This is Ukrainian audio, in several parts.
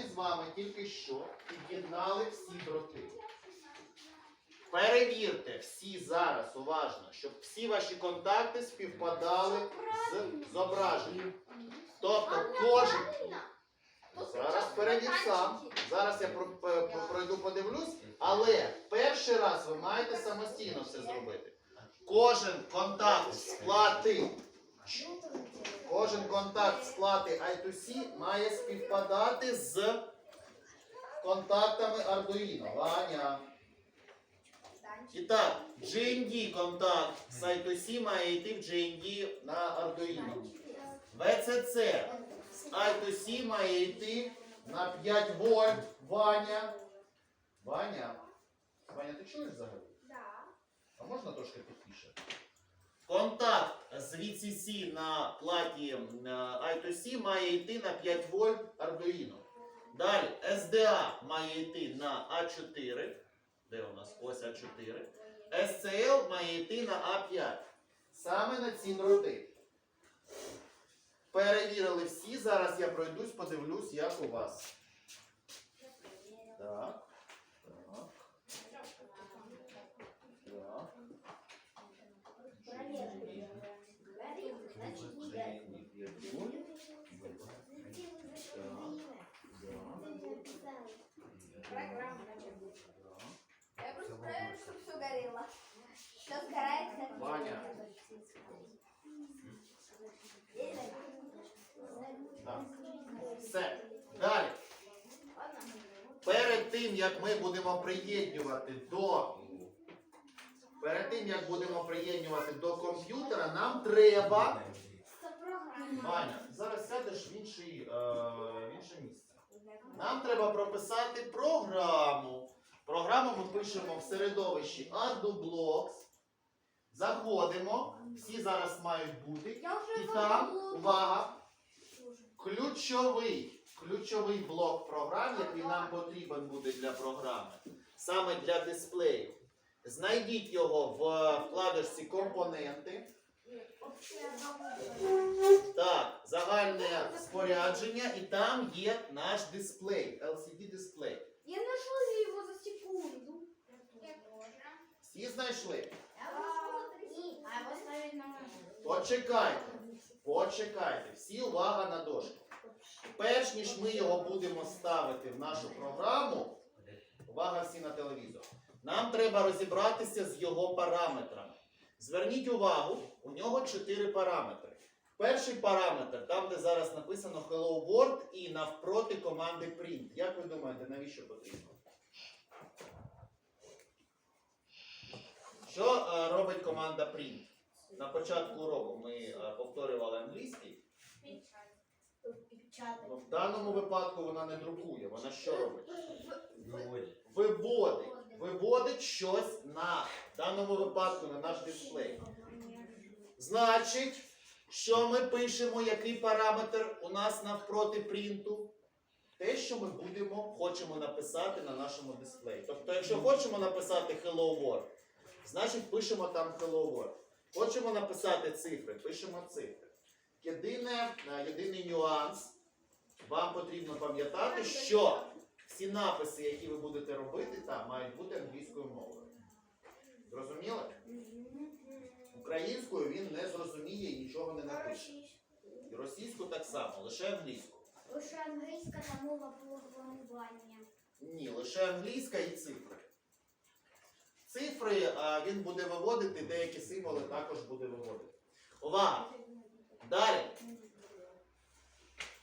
ми з вами тільки що під'єднали всі дроти. Перевірте всі зараз уважно, щоб всі ваші контакти співпадали з зображенням. Тобто кожен. Зараз перевір сам. Зараз я про- пройду, подивлюсь, але перший раз ви маєте самостійно все зробити. Кожен контакт сплати, кожен контакт сплати I2C має співпадати з контактами Arduino. Ваня. І так, GND контакт з I2C має йти в GND на Arduino. VCC з I2C має йти на 5 вольт. Ваня. Ваня. Ваня, ти чуєш взагалі? А можна трошки тихіше? Контакт з VCC на платі е, I2C має йти на 5 вольт Arduino. Далі SDA має йти на А4. Де у нас? Ось А4. SCL має йти на А5. Саме на ці дроти. Перевірили всі. Зараз я пройдусь, подивлюсь, як у вас. Так. Так. Так. Я просто проверю, чтобы все горело. Все сгорает. Ваня. Все. Далі. Перед тим, як ми будемо приєднувати до. Перед тим, як будемо приєднувати до комп'ютера, нам треба. Ваня, зараз сядеш в, інший, е, в інше місце. Нам треба прописати програму. Програму ми пишемо в середовищі ArduBlocks. Заходимо. Всі зараз мають бути. Я І там, увага, ключовий, ключовий блок програм, який нам потрібен буде для програми, саме для дисплею. Знайдіть його в вкладочці компоненти. Так, загальне спорядження, і там є наш дисплей, LCD дисплей. Я нашел его за секунду. Всі знайшли? Почекайте, почекайте. Всі увага на дошку. Перш ніж ми його будемо ставити в нашу програму, увага всі на телевізор. Нам треба розібратися з його параметрами. Зверніть увагу, у нього чотири параметри. Перший параметр, там, де зараз написано Hello World і навпроти команди Print. Як ви думаєте, навіщо потрібно? Що е, робить команда Print? На початку уроку ми е, повторювали англійський. Ну, В даному випадку вона не друкує. Вона що робить? Виводить. Виводить щось на в даному випадку на наш дисплей. Значить, що ми пишемо, який параметр у нас навпроти принту? Те, що ми будемо, хочемо написати на нашому дисплеї. Тобто, якщо хочемо написати Hello World, значить пишемо там Hello World. Хочемо написати цифри, пишемо цифри. Єдине, е, єдиний нюанс, вам потрібно пам'ятати, що всі написи, які ви будете робити, там мають бути англійською мовою. Зрозуміло? Українською він не зрозуміє і нічого не напише. І російську так само, лише англійську. Лише англійська та мова програмування. Ні, лише англійська і цифри. Цифри а, він буде виводити, деякі символи також буде виводити. Увага! Далі.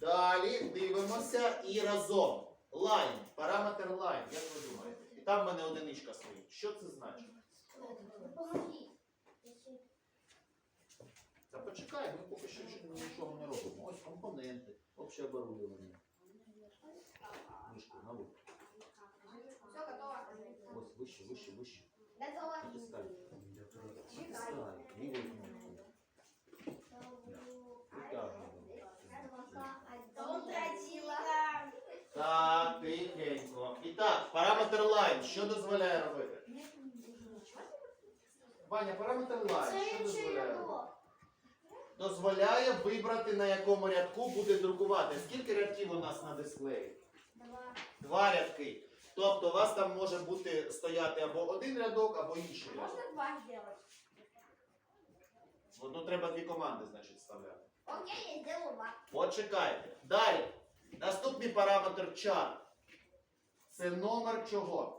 Далі дивимося і разом. Line, параметр line, як ви думаєте? І там в мене одиничка стоїть. Що це значить? Та почекай, ми поки що нічого- не робимо. Ось компоненти, обще оборудовання. Мишку, на. Все готово. Ось вище, вище, вище. Що дозволяє робити? Ваня, параметр line. Що дозволяє робити? Дозволяє вибрати, на якому рядку буде друкувати. Скільки рядків у нас на дисплеї? Два. Два рядки. Тобто у вас там може бути стояти або один рядок, або інший рядок. Можно два сделать? Ну, треба дві команди, значить, вставляти. Окей, я сделаю два. Почекайте. Далі. Наступний параметр чар. Це номер чого?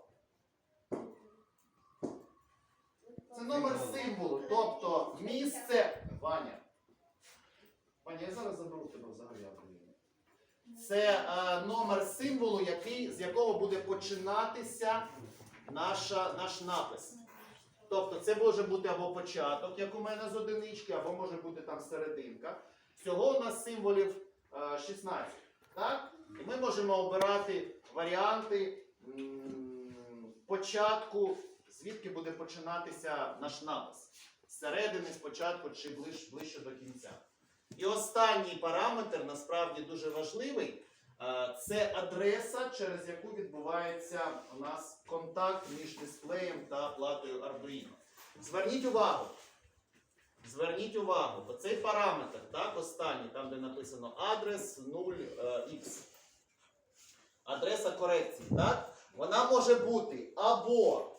Це номер символу. Тобто місце. Ваня. Ваня, я зараз заберу тебе взагалі. Це е, номер символу, який, з якого буде починатися наша, наш напис. Тобто це може бути або початок, як у мене з одинички, або може бути там серединка. Всього у нас символів е, 16. Так? І ми можемо обирати варіанти м, початку, звідки буде починатися наш напис. З середини, спочатку чи ближ, ближче до кінця. І останній параметр насправді дуже важливий. Е, Це адреса, через яку відбувається у нас контакт між дисплеєм та платою Arduino. Зверніть увагу. Зверніть увагу, бо цей параметр, так, останній, там де написано адрес 0x. Адреса корекції, так? Вона може бути або,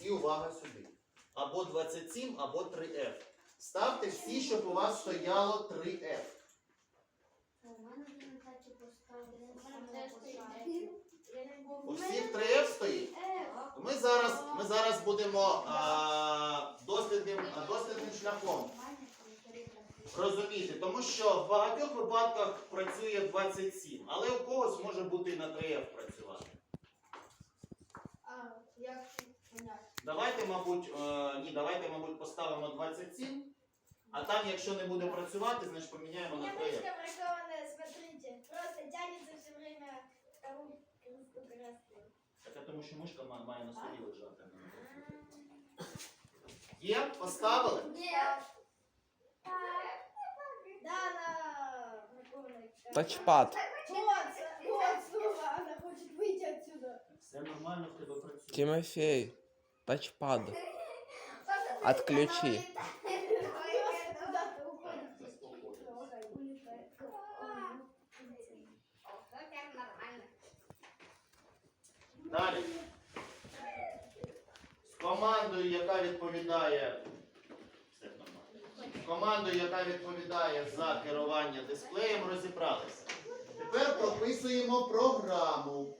всі увага сюди, або 27, або 3F. Ставте всі, щоб у вас стояло 3F. У всіх 3F стоїть. Ми зараз, ми зараз будемо а, дослідним, дослідним шляхом розуміти, тому що в багатьох випадках працює 27, але у когось може бути і на 3F працювати. А, як? Давайте, мабуть, е, ні, давайте, мабуть, поставимо 27, а там, якщо не буде працювати, значить поміняємо на 3F. бракованная, смотрите. Просто тянется все время к красной. Так, а тому що мишка ма- має на столі лежати. а не на комп'ютері. Є? Поставили? Нет. Да, на бракованной. Тачпад. Вот, вот, снова она хочет выйти отсюда. Все нормально в тебе працює. Тимофей. Тачпад. Отключи. Далі. З командою, яка відповідає. З командою, яка відповідає за керування дисплеєм, розібралися. Тепер прописуємо програму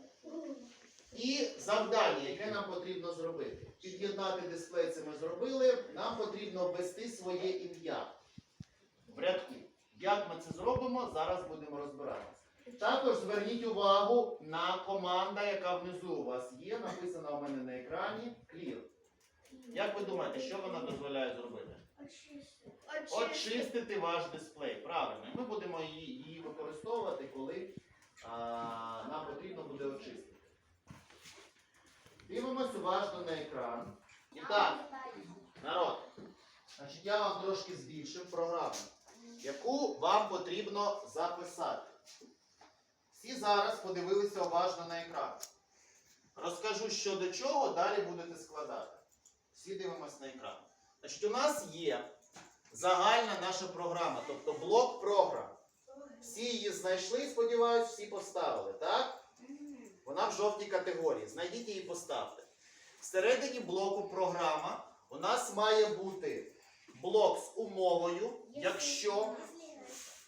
і завдання, яке нам потрібно зробити. Під'єднати дисплей це ми зробили. Нам потрібно ввести своє ім'я в рядку. Як ми це зробимо, зараз будемо розбиратися. Також зверніть увагу на команда, яка внизу у вас є, написана у мене на екрані Clear. Як ви думаєте, що вона дозволяє зробити? Очистити ваш дисплей. Правильно. Ми будемо її, її використовувати, коли а, нам потрібно очистити. Дивимось уважно на екран. І так, народ, значить, я вам трошки збільшив програму, яку вам потрібно записати. Всі зараз подивилися уважно на екран. Розкажу, що до чого, далі будете складати. Всі дивимось на екран. Значить, у нас є загальна наша програма, тобто блок програм. Всі її знайшли, сподіваюсь, всі поставили, так? Вона в жовтій категорії. Знайдіть її і поставте. Всередині блоку програма у нас має бути блок з умовою, якщо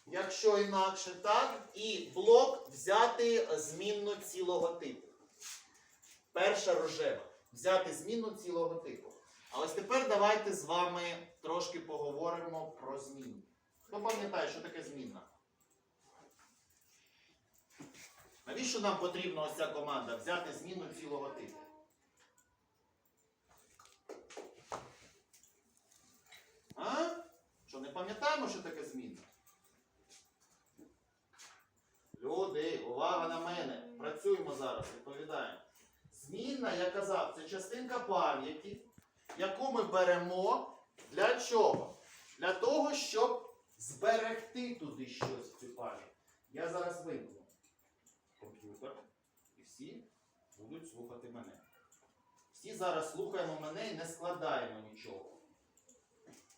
Якщо інакше, так, і блок взяти змінну цілого типу. Перша рожева. Взяти змінну цілого типу. А ось тепер давайте з вами трошки поговоримо про зміну. Хто пам'ятає, що таке змінна? Навіщо нам потрібна ось ця команда взяти зміну цілого типу? А? Що не пам'ятаємо, що таке змінна? Люди, увага на мене. Працюємо зараз, відповідаємо. Змінна, я казав, це частинка пам'яті, яку ми беремо для чого? Для того, щоб зберегти туди щось цю пам'ять. Я зараз вимкну комп'ютер, і всі будуть слухати мене. Всі зараз слухаємо мене і не складаємо нічого.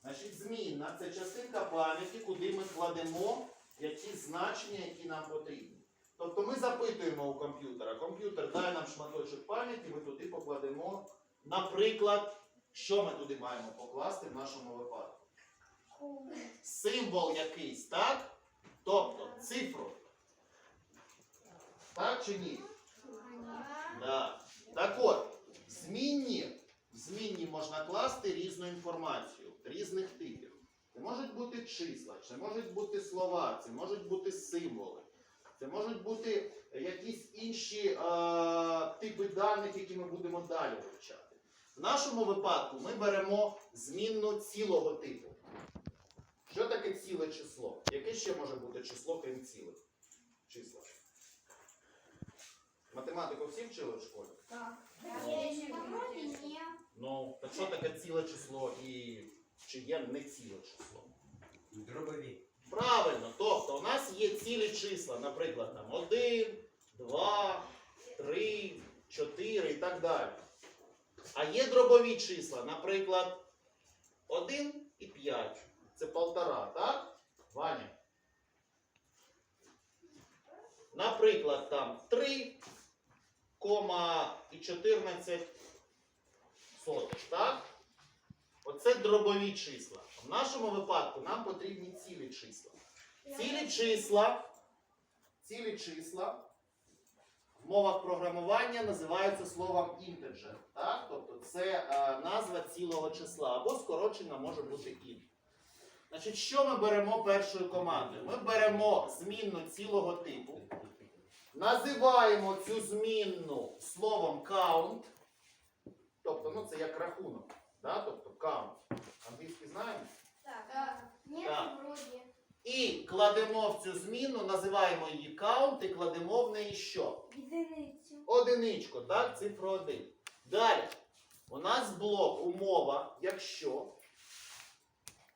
Значить, змінна це частинка пам'яті, куди ми кладемо які значення, які нам потрібні. Тобто ми запитуємо у комп'ютера. Комп'ютер дай нам шматочок пам'яті, ми туди покладемо. Наприклад, що ми туди маємо покласти в нашому випадку? Символ якийсь, так? Тобто цифру. Так чи ні? Да. Так от, змінні, в змінні можна класти різну інформацію, різних типів. Це можуть бути числа, це можуть бути слова, це можуть бути символи, це можуть бути якісь інші е, типи даних, які ми будемо далі вивчати. В нашому випадку ми беремо змінну цілого типу. Що таке ціле число? Яке ще може бути число, крім цілих числа? Математику всі вчили в школі? Ну, так що таке ціле число і чи є не ціле число? Дробові. Правильно, тобто у нас є цілі числа, наприклад, там 1, 2, 3, 4 і так далі. А є дробові числа, наприклад, 1 і 5. Це полтора, так? Ваня? Наприклад, там 3, кома і 14 сотих, так? Оце дробові числа. В нашому випадку нам потрібні цілі числа. Цілі числа, цілі числа в мовах програмування називаються словом integer. Так? Тобто це е, назва цілого числа або скорочена може бути int. Значить, що ми беремо першою командою? Ми беремо змінну цілого типу, називаємо цю змінну словом count, тобто ну, це як рахунок, да? тобто count. Англійський знаємо? Так. І кладемо в цю зміну, називаємо її count і кладемо в неї що? Единицю. Одиничку, так? Цифру 1. Далі. У нас блок умова, якщо.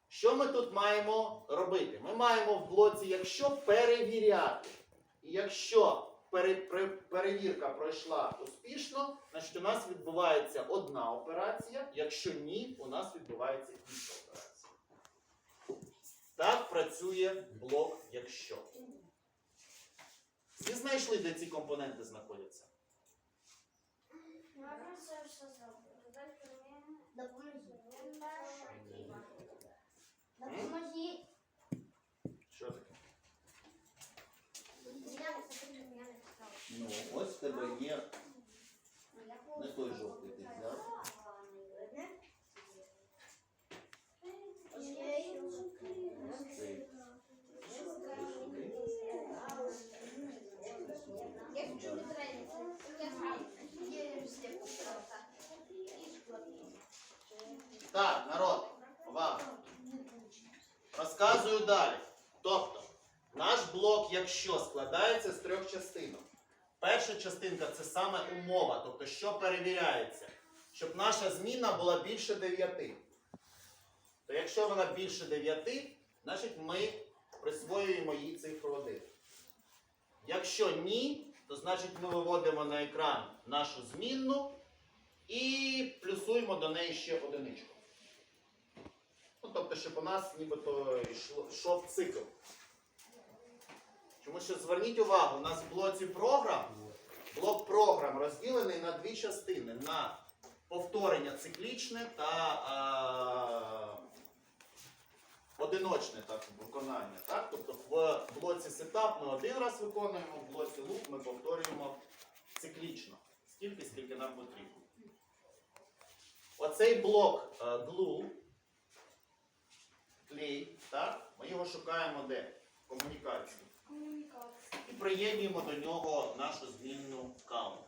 Що ми тут маємо робити? Ми маємо в блоці, якщо перевіряти. І якщо перевірка пройшла успішно, значить у нас відбувається одна операція. Якщо ні, у нас відбувається інша операція. Так працює блок якщо. Всі знайшли, де ці компоненти знаходяться? Допоможи. Що таке? Ну, ось в тебе є не той жовтий ти взяв. Цей. Так, народ, увага. Розказую далі. Тобто, наш блок, якщо складається з трьох частинок. Перша частинка це саме умова, тобто, що перевіряється, щоб наша зміна була більше 9. То якщо вона більше 9, значить ми присвоюємо їй цифру 1. Якщо ні, то значить ми виводимо на екран нашу змінну і плюсуємо до неї ще одиничку. Ну, тобто, щоб у нас нібито йшов цикл. Тому що зверніть увагу, у нас в блоці програм, блок програм розділений на дві частини: на повторення циклічне та а, одиночне так, виконання. Так? Тобто в блоці сетап ми один раз виконуємо, в блоці луп ми повторюємо циклічно. Скільки, скільки нам потрібно. Оцей блок е, glue, клей, так? ми його шукаємо де? В комунікації. І приєднуємо до нього нашу змінну count.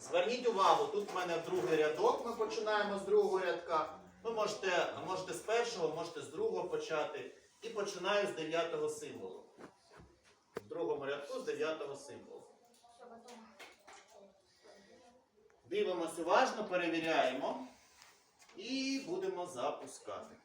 Зверніть увагу, тут в мене другий рядок, ми починаємо з другого рядка. Ви можете, можете з першого, можете з другого почати. І починаю з дев'ятого символу. В другому рядку з дев'ятого символу. Дивимось уважно, перевіряємо і будемо запускати.